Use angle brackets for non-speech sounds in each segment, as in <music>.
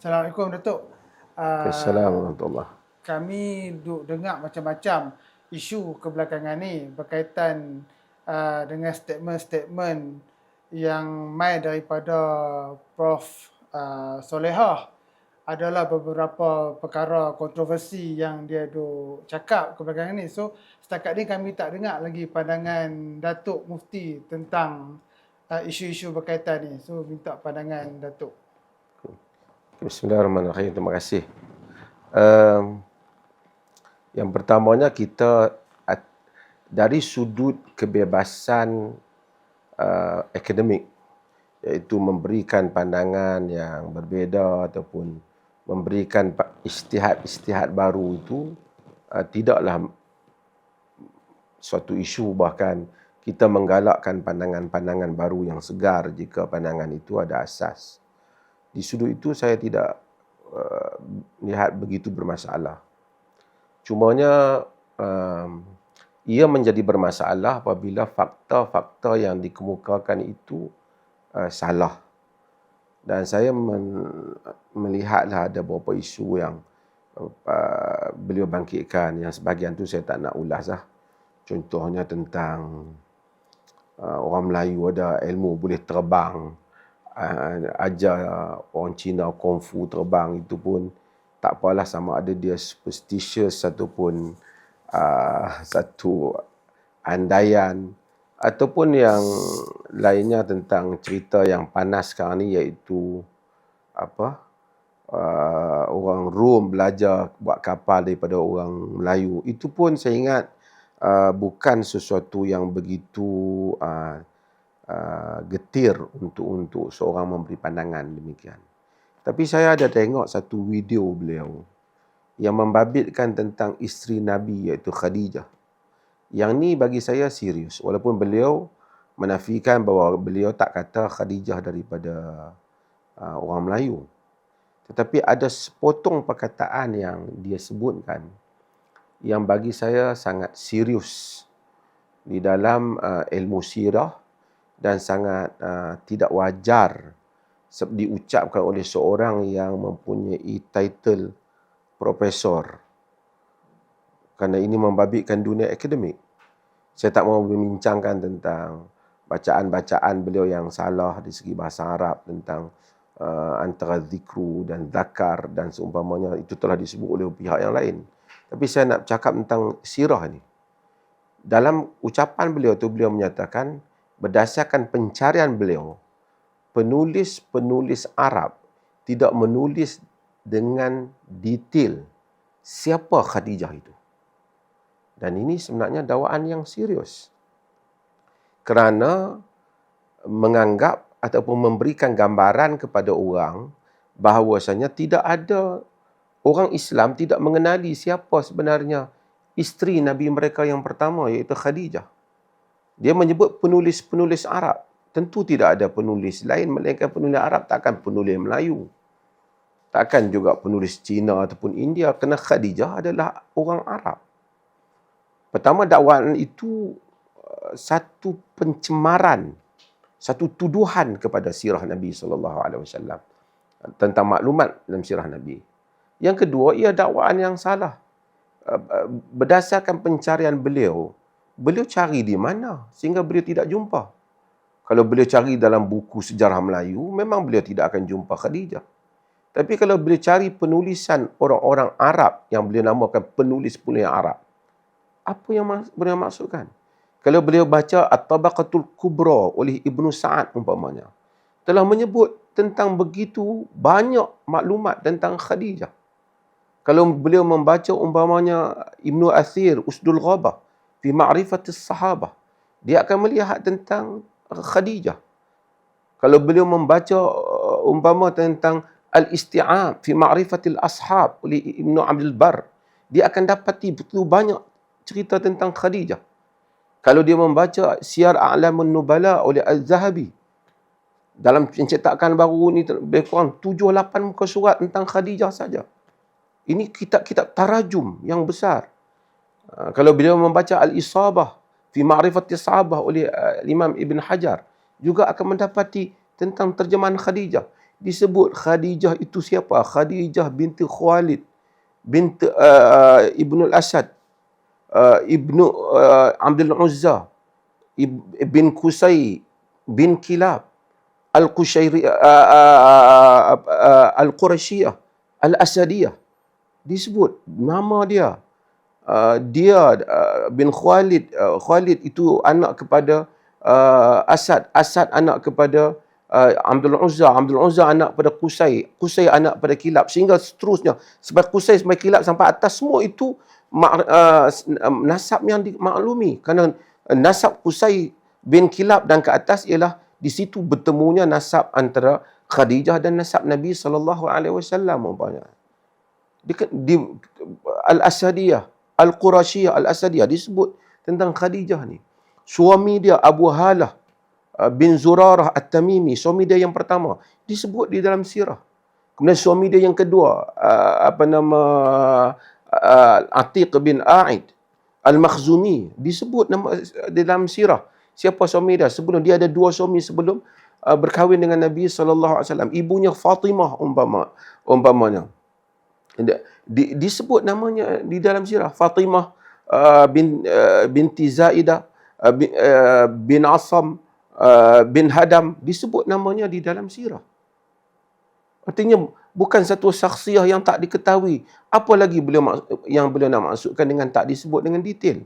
Assalamualaikum Datuk. Assalamualaikum warahmatullahi Kami duk dengar macam-macam isu kebelakangan ni berkaitan uh, dengan statement-statement yang mai daripada Prof uh, Solehah adalah beberapa perkara kontroversi yang dia duk cakap kebelakangan ni. So setakat ni kami tak dengar lagi pandangan Datuk Mufti tentang uh, isu-isu berkaitan ni. So minta pandangan Datuk. Bismillahirrahmanirrahim. Terima kasih. Um, yang pertamanya kita dari sudut kebebasan uh, akademik iaitu memberikan pandangan yang berbeza ataupun memberikan istihad-istihad baru itu uh, tidaklah suatu isu bahkan kita menggalakkan pandangan-pandangan baru yang segar jika pandangan itu ada asas di sudut itu saya tidak uh, lihat begitu bermasalah. Cumanya um, ia menjadi bermasalah apabila fakta-fakta yang dikemukakan itu uh, salah. Dan saya men- melihatlah ada beberapa isu yang uh, beliau bangkitkan yang sebahagian tu saya tak nak ulas lah. Contohnya tentang uh, orang Melayu ada ilmu boleh terbang ajar orang Cina kungfu terbang itu pun tak apalah sama ada dia superstitious ataupun uh, satu andaian. Ataupun yang lainnya tentang cerita yang panas sekarang ni iaitu apa? Uh, orang Rom belajar buat kapal daripada orang Melayu. Itu pun saya ingat uh, bukan sesuatu yang begitu uh, Uh, getir untuk untuk seorang memberi pandangan demikian. Tapi saya ada tengok satu video beliau yang membabitkan tentang isteri Nabi iaitu Khadijah. Yang ni bagi saya serius walaupun beliau menafikan bahawa beliau tak kata Khadijah daripada uh, orang Melayu. Tetapi ada sepotong perkataan yang dia sebutkan yang bagi saya sangat serius di dalam uh, ilmu sirah dan sangat uh, tidak wajar diucapkan oleh seorang yang mempunyai title profesor kerana ini membabitkan dunia akademik. Saya tak mahu membincangkan tentang bacaan-bacaan beliau yang salah di segi bahasa Arab tentang uh, antara zikru dan zakar dan seumpamanya itu telah disebut oleh pihak yang lain. Tapi saya nak cakap tentang sirah ni. Dalam ucapan beliau tu beliau menyatakan berdasarkan pencarian beliau, penulis-penulis Arab tidak menulis dengan detail siapa Khadijah itu. Dan ini sebenarnya dakwaan yang serius. Kerana menganggap ataupun memberikan gambaran kepada orang bahawasanya tidak ada orang Islam tidak mengenali siapa sebenarnya isteri Nabi mereka yang pertama iaitu Khadijah. Dia menyebut penulis-penulis Arab. Tentu tidak ada penulis lain melainkan penulis Arab takkan penulis Melayu. Takkan juga penulis Cina ataupun India kerana Khadijah adalah orang Arab. Pertama dakwaan itu uh, satu pencemaran, satu tuduhan kepada sirah Nabi sallallahu alaihi wasallam tentang maklumat dalam sirah Nabi. Yang kedua, ia dakwaan yang salah. Uh, uh, berdasarkan pencarian beliau, beliau cari di mana sehingga beliau tidak jumpa. Kalau beliau cari dalam buku sejarah Melayu, memang beliau tidak akan jumpa Khadijah. Tapi kalau beliau cari penulisan orang-orang Arab yang beliau namakan penulis-penulis Arab, apa yang beliau maksudkan? Kalau beliau baca At-Tabaqatul Kubra oleh Ibnu Sa'ad umpamanya, telah menyebut tentang begitu banyak maklumat tentang Khadijah. Kalau beliau membaca umpamanya Ibnu Athir, Usdul Ghabah, fi ma'rifatis sahabah. Dia akan melihat tentang Khadijah. Kalau beliau membaca uh, umpama tentang Al-Isti'ab fi ma'rifatil ashab oleh Ibn Abdul Bar, dia akan dapati betul banyak cerita tentang Khadijah. Kalau dia membaca Siyar A'lamun Nubala oleh Al-Zahabi, dalam pencetakan baru ni lebih kurang 7-8 muka surat tentang Khadijah saja. Ini kitab-kitab tarajum yang besar. Ah, kalau beliau membaca Al-Isabah fi Ma'rifati Sahabah oleh uh, Imam Ibn Hajar juga akan mendapati tentang terjemahan Khadijah. disebut Khadijah itu siapa? Khadijah binti Khalid binti uh, Ibnu Al-Asad uh, Ibnu uh, Abdul Uzza bin Qusay bin Kilab Al-Qushairi uh, uh, uh, Al-Qurashiyah Al-Asadiyah disebut nama dia uh, dia uh, bin Khalid uh, Khalid itu anak kepada uh, Asad. Asad anak kepada uh, Abdul Uzza, Abdul Uzza anak pada Qusay, Qusay anak pada Kilab. Sehingga seterusnya. Sampai Qusay sampai Kilab sampai atas semua itu uh, nasab yang dimaklumi. Kerana nasab Qusay bin Kilab dan ke atas ialah di situ bertemunya nasab antara Khadijah dan nasab Nabi sallallahu alaihi wasallam umpamanya. Di, di Al-Asadiyah, Al-Qurashiyah, Al-Asadiyah disebut tentang Khadijah ni. Suami dia Abu Halah Uh, bin Zurarah At-Tamimi, suami dia yang pertama, disebut di dalam sirah. Kemudian suami dia yang kedua, uh, apa nama uh, Atiq bin A'id Al-Makhzumi, disebut nama di dalam sirah. Siapa suami dia? Sebelum dia ada dua suami sebelum berkahwin dengan Nabi sallallahu alaihi wasallam. Ibunya Fatimah umpama umpamanya. Di, disebut namanya di dalam sirah Fatimah uh, bin uh, binti Zaidah uh, bin, uh, bin Asam Uh, bin Hadam disebut namanya di dalam sirah. Artinya bukan satu saksiah yang tak diketahui. Apa lagi beliau yang beliau nak masukkan dengan tak disebut dengan detail.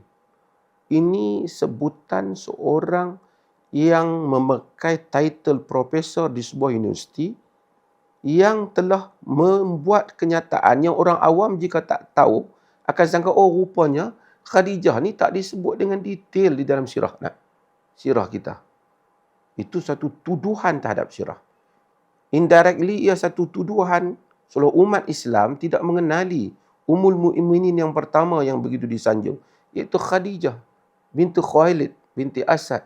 Ini sebutan seorang yang memakai title profesor di sebuah universiti yang telah membuat kenyataan yang orang awam jika tak tahu akan sangka oh rupanya Khadijah ni tak disebut dengan detail di dalam sirah nah, sirah kita. Itu satu tuduhan terhadap syirah. Indirectly, ia satu tuduhan seluruh umat Islam tidak mengenali umul mu'minin yang pertama yang begitu disanjung. Iaitu Khadijah binti Khuailid binti Asad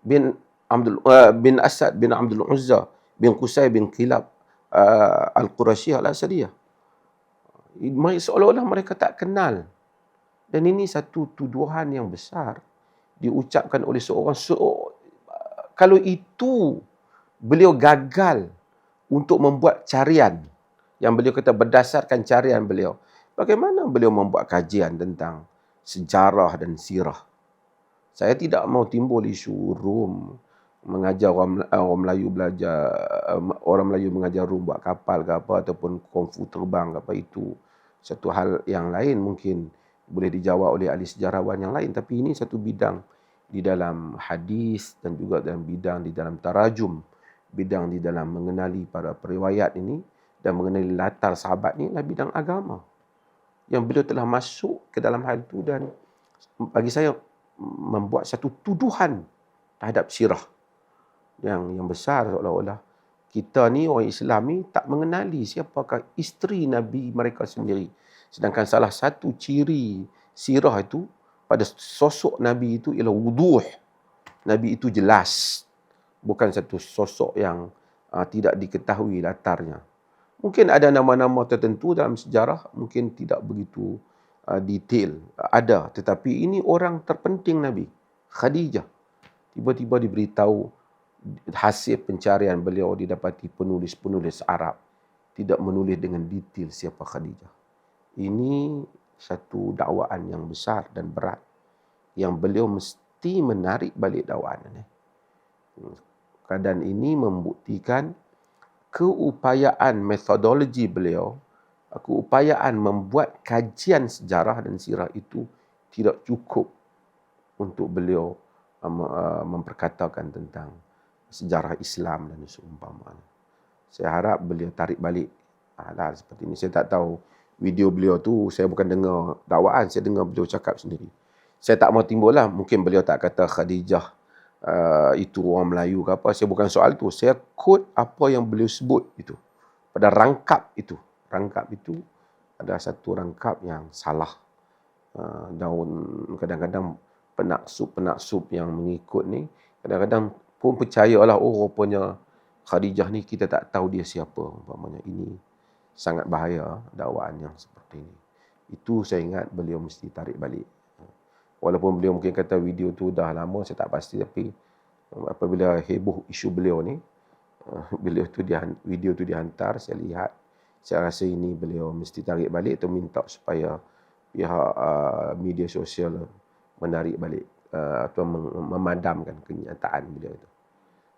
bin Abdul uh, bin Asad bin Abdul Uzza bin Qusay bin Kilab uh, Al-Qurashiyah Al-Asadiyah. Seolah-olah mereka tak kenal. Dan ini satu tuduhan yang besar diucapkan oleh seorang kalau itu beliau gagal untuk membuat carian yang beliau kata berdasarkan carian beliau bagaimana beliau membuat kajian tentang sejarah dan sirah saya tidak mau timbul isu rum mengajar orang, orang Melayu belajar orang Melayu mengajar rum buat kapal ke apa ataupun kungfu terbang ke apa itu satu hal yang lain mungkin boleh dijawab oleh ahli sejarawan yang lain. Tapi ini satu bidang di dalam hadis dan juga dalam bidang di dalam tarajum bidang di dalam mengenali para periwayat ini dan mengenali latar sahabat ini adalah bidang agama yang beliau telah masuk ke dalam hal itu dan bagi saya membuat satu tuduhan terhadap sirah yang yang besar seolah-olah kita ni orang Islam ni tak mengenali siapakah isteri Nabi mereka sendiri sedangkan salah satu ciri sirah itu pada sosok Nabi itu ialah wuduh. Nabi itu jelas. Bukan satu sosok yang uh, tidak diketahui latarnya. Mungkin ada nama-nama tertentu dalam sejarah, mungkin tidak begitu uh, detail. Ada, tetapi ini orang terpenting Nabi. Khadijah. Tiba-tiba diberitahu hasil pencarian beliau didapati penulis-penulis Arab. Tidak menulis dengan detail siapa Khadijah. Ini satu dakwaan yang besar dan berat yang beliau mesti menarik balik dakwaan ini. Keadaan ini membuktikan keupayaan metodologi beliau, keupayaan membuat kajian sejarah dan sirah itu tidak cukup untuk beliau uh, uh, memperkatakan tentang sejarah Islam dan seumpamanya. Saya harap beliau tarik balik hal seperti ini. Saya tak tahu video beliau tu saya bukan dengar dakwaan, saya dengar beliau cakap sendiri. Saya tak mau timbul lah, mungkin beliau tak kata Khadijah uh, itu orang Melayu ke apa, saya bukan soal tu. Saya quote apa yang beliau sebut itu. Pada rangkap itu. Rangkap itu ada satu rangkap yang salah. Uh, daun kadang-kadang penaksub-penaksub yang mengikut ni, kadang-kadang pun percayalah, oh rupanya Khadijah ni kita tak tahu dia siapa. Umpamanya ini sangat bahaya dakwaan yang seperti ini. Itu saya ingat beliau mesti tarik balik. Walaupun beliau mungkin kata video tu dah lama, saya tak pasti. Tapi apabila heboh isu beliau ni, uh, <laughs> beliau tu dia video tu dihantar saya lihat saya rasa ini beliau mesti tarik balik atau minta supaya pihak uh, media sosial menarik balik uh, atau memadamkan kenyataan beliau itu